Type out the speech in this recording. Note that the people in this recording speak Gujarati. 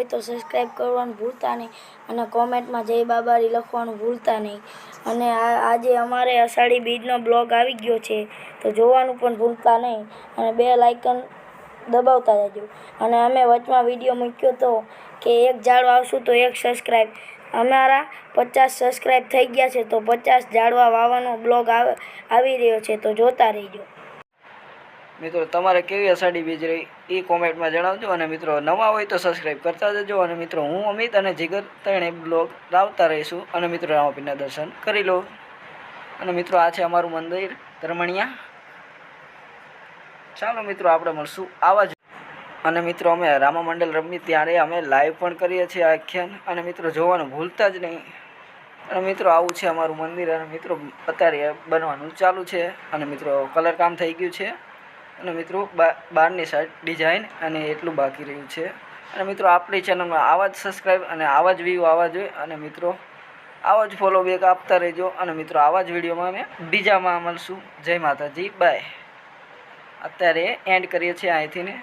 હોય તો સબસ્ક્રાઈબ કરવાનું ભૂલતા નહીં અને કોમેન્ટમાં જય બાબારી લખવાનું ભૂલતા નહીં. અને આજે અમારે અષાઢી બીજનો બ્લોગ આવી ગયો છે, તો જોવાનું પણ ભૂલતા નહીં. અને બે લાઇકન દબાવતા જજો અને અમે વચમાં વીડિયો મૂક્યો તો કે એક ઝાડવા આવશું તો એક સબસ્ક્રાઈબ અમારા પચાસ સબસ્ક્રાઈબ થઈ ગયા છે, તો પચાસ ઝાડવા વાવવાનો બ્લોગ આવી રહ્યો છે, તો જોતા રહેજો. મિત્રો, તમારે કેવી અષાઢી બીજ રહી, એ કોમેન્ટમાં જણાવજો અને મિત્રો, નવા હોય તો સબસ્ક્રાઈબ કરતા જજો અને મિત્રો, હું અમિત અને જીગર ત્રણે બ્લોગ લાવતા રહીશું અને મિત્રો રામાપીરના દર્શન કરી લો. અને મિત્રો, આ છે અમારું મંદિર, ધર્મણિયા. ચાલો મિત્રો, આપણે મળશું આવા જ. અને મિત્રો, અમે રામા મંડળ રમી ત્યારે અમે લાઈવ પણ કરીએ છીએ આખ્યાન અને મિત્રો, જોવાનું ભૂલતા જ નહીં. અને મિત્રો, આવું છે અમારું મંદિર, અને મિત્રો, અત્યારે બનવાનું ચાલુ છે, અને મિત્રો કલર કામ થઈ ગયું છે. અને મિત્રો બહારની સાઈડ ડિઝાઇન અને એટલું બાકી રહ્યું છે. અને મિત્રો, આપણી ચેનલમાં આવા જ સબસ્ક્રાઈબ અને આવા જ વ્યૂ આવવા જોઈએ. અને મિત્રો, આવા જ ફોલો બેક આપતા રહેજો. અને મિત્રો, આવા જ વિડીયોમાં અમે બીજામાં મળશું. જય માતાજી. બાય અત્યારે એન્ડ કરીએ છીએ અહીંથી ને.